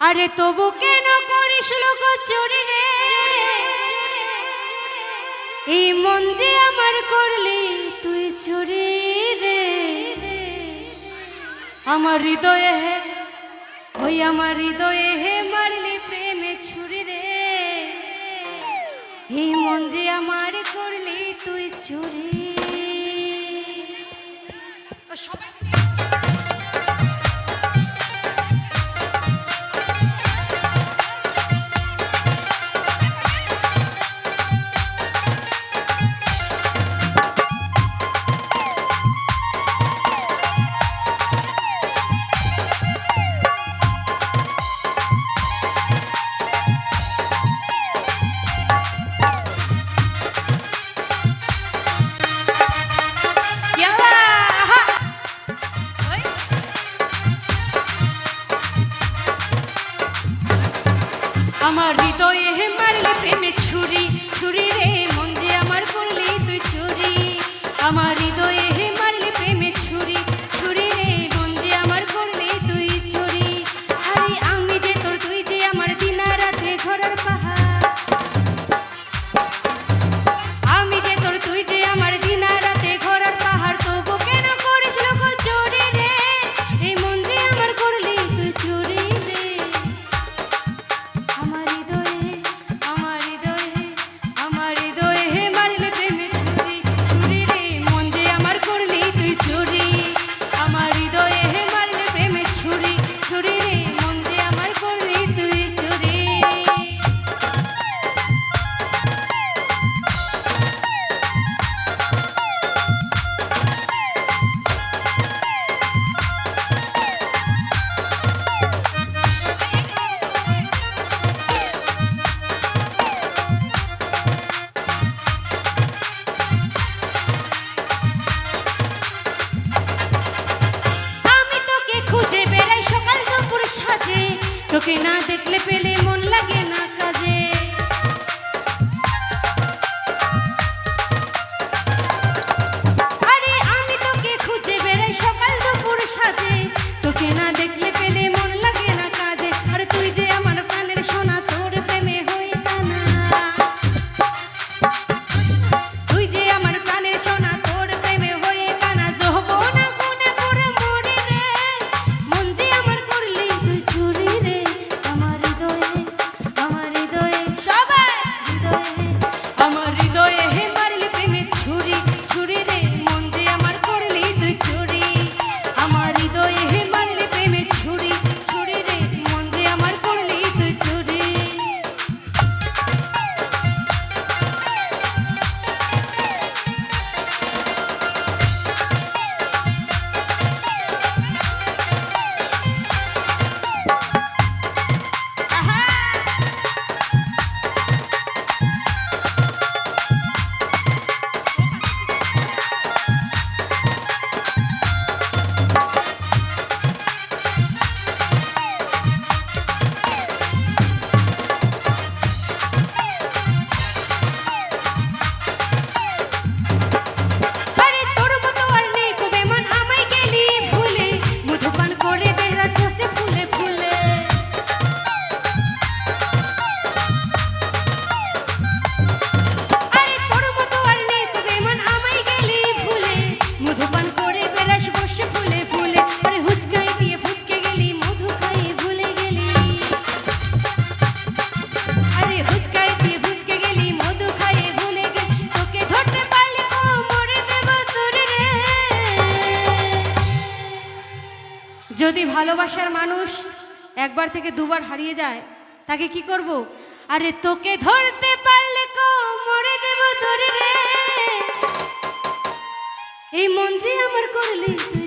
আরে তবু কেন করিস লোক চুরি রে? এই মন যে আমার করলি তুই চুরি রে। আমার হৃদয়ে হে, ওই আমার হৃদয়ে হে মারলি প্রেমে ছুরি রে। এই মন যে আমার করলি তুই চুরি। সবাই আমার হৃদয় क्योंकि ना देखले पहले मन लगे ना যদি ভালোবাসার মানুষ একবার থেকে দুবার হারিয়ে যায়, তাকে কি করব? আরে তোকে ধরতে পারলে মরে দেব ধরে এই মন যে আমার করলি তুই।